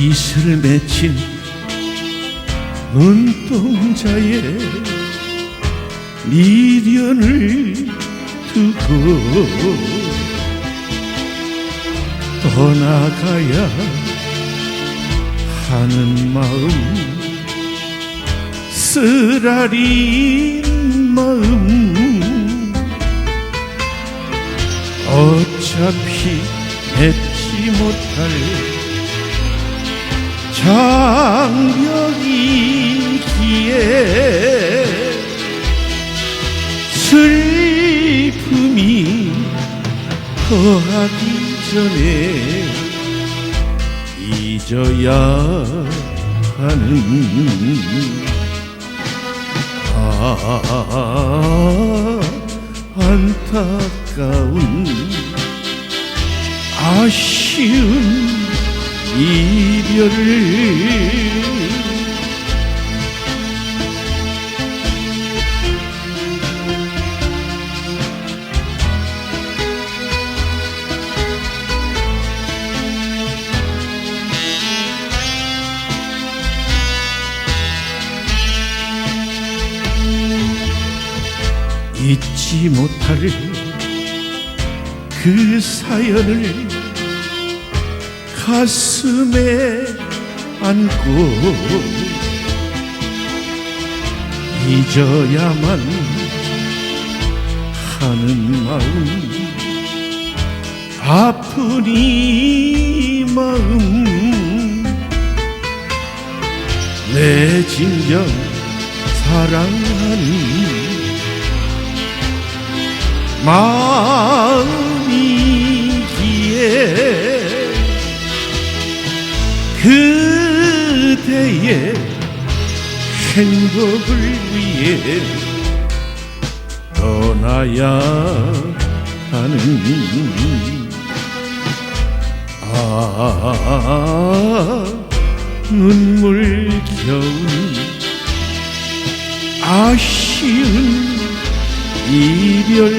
빗을 맺힌 눈동자에 미련을 두고 떠나가야 하는 마음 쓰라린 마음. 어차피 맺지 못할 장벽이기에 슬픔이 더하기 전에 잊어야 하는 아 안타까운 아쉬운 이별을. 잊지 못할 그 사연을 가슴에 안고 잊어야만 하는 마음. 아픈 이 마음 내 진정 사랑하는 마 행복을 위해 떠나야 하는 아 눈물겨운 아쉬운 이별